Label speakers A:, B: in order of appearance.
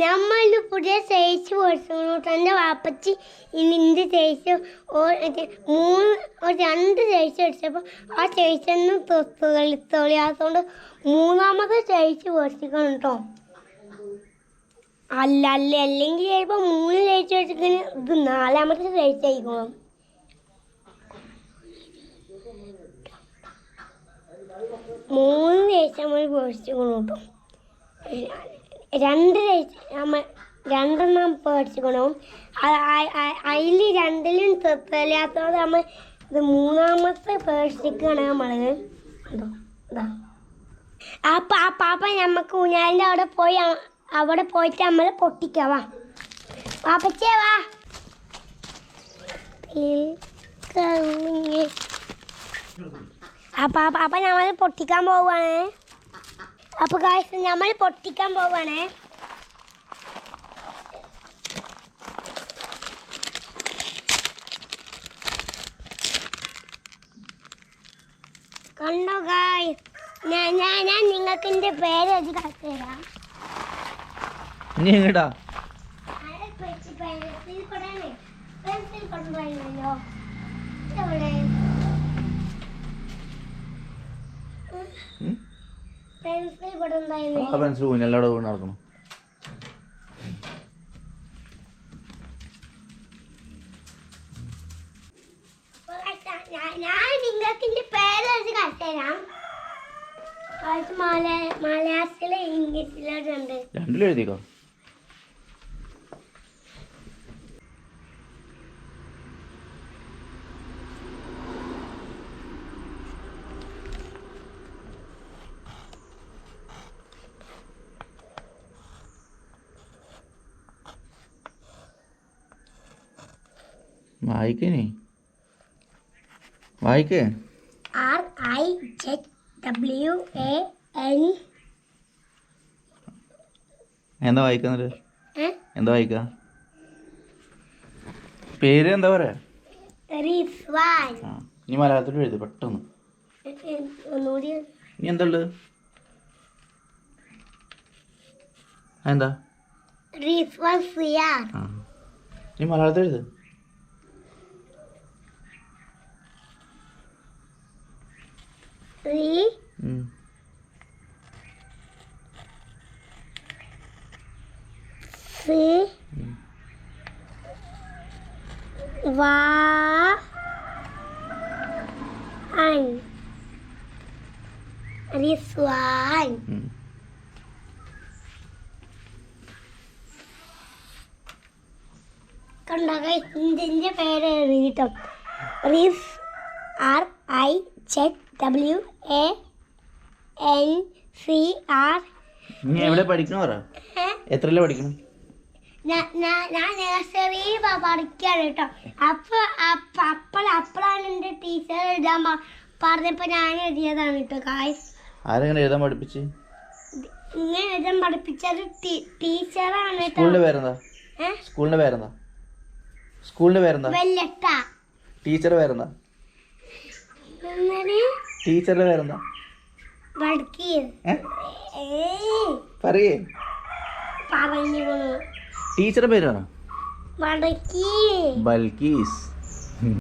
A: നമ്മൾ പുതിയ മേടിച്ചു എന്റെ വാപ്പച്ചി ഇന്നിന്റെ സൈസ് മൂന്ന് രണ്ട് സൈസ് മേടിച്ചപ്പോൾ ആ സൈസിന്ന് തൊളിയാത്തോണ്ട് മൂന്നാമത്തെ സൈസ് മേടിച്ചിരിക്കണം കേട്ടോ. അല്ല അല്ല അല്ലെങ്കിൽ ചിലപ്പോൾ മൂന്ന് സൈസ് മേടിച്ചിട്ട് ഇത് നാലാമത്തെ സൈസ് ആയിക്കണം മൂന്ന് സൈസ് നമ്മൾ മേടിച്ചിരിക്കണം കേട്ടോ. രണ്ട് നമ്മൾ നമ്മ രണ്ടെണ്ണം പേടിച്ചിക്കണം അതിൽ രണ്ടിലും തെളിയാത്തത് നമ്മൾ ഇത് മൂന്നാമത്തെ പേടിച്ചിരിക്കുകയാണ് നമ്മൾ അതോ ഇതാ. ആ പാപ്പ നമുക്ക് ഊഞ്ഞാലിന്റെ അവിടെ പോയി അവിടെ പോയിട്ട് നമ്മൾ പൊട്ടിക്കാം വാ. പാപ്പച്ചേ വാ. ആ പാപ്പ നമ്മൾ പൊട്ടിക്കാൻ പോവുകയാണേ അപ്പൊ ഗായ്സ് നമ്മൾ പൊട്ടിക്കാൻ പോവാണേ. കണ്ടോ ഗായ്സ് ഞാൻ ഞാൻ ഞാൻ നിങ്ങൾക്ക് എന്റെ പേര് എഴുതി തരാം
B: ഇനി എങ്ങടാ?
A: പെൻസിൽ
B: ആ പെൻസിൽ ഊഞ്ഞല്ലാടെ വീണ് നടക്കണം
A: ഞാൻ നിങ്ങൾക്ക് എന്റെ പേര് വെച്ച് കട്ടുതരാം മലയാളത്തിലെ ഇംഗ്ലീഷിലോട്ടുണ്ട്
B: രണ്ടിലും എഴുതിക്കോ വായിക്കേ?
A: R I Z W A N
B: എന്താ വായിക്കുന്നത് എന്താ വായിക്ക? പേര് എന്താ പറയാ? ഇനി മലയാളത്തിൽ എഴുതി പെട്ടെന്ന്. ഇനി എന്താ ഉള്ളത് എന്താ
A: റിസ്വാൻ സിയാർ.
B: ആ. ഇനി മലയാളത്തിൽ എഴുത്
A: റി
B: ഉം.
A: സി
B: ഉം.
A: വാ അൻ റിസ്വാൻ
B: ഉം.
A: കണ്ടോ ഇതിന്റെ പേര് എഴുതിട്ടോ റിസ് R I Z W A N C R
B: നീ എവിടെ പഠിക്കണോ പറ? എത്ര പഠിക്കണം?
A: ഞാൻ നഴ്സറി പഠിക്കാണ് കേട്ടോ. അപ്പൊ അപ്പ അപ്പോൾ അപ്പോഴാണ് എന്റെ ടീച്ചർ എഴുതാൻ പ- പറഞ്ഞപ്പോ ഞാൻ എഴുതിയതാണ് കേട്ടോ കായ്സ്
B: ആരെങ്ങനെ എഴുതാൻ പഠിപ്പിച്ച്?
A: ഇങ്ങനെ എഴുതാൻ പഠിപ്പിച്ചത് ടീച്ചറാണ്
B: സ്കൂളിന്റെ പേരെന്താ? സ്കൂളിന്റെ പേരെന്താ? സ്കൂളിന്റെ പേരെന്താ?
A: വെല്ലട്ട.
B: ടീച്ചർ പേരെന്താ? ടീച്ചറുടെ പേരെന്താ? പറയേ. ടീച്ചറുടെ പേര് പറ.
A: വടക്കീ.
B: ബൽക്കീസ്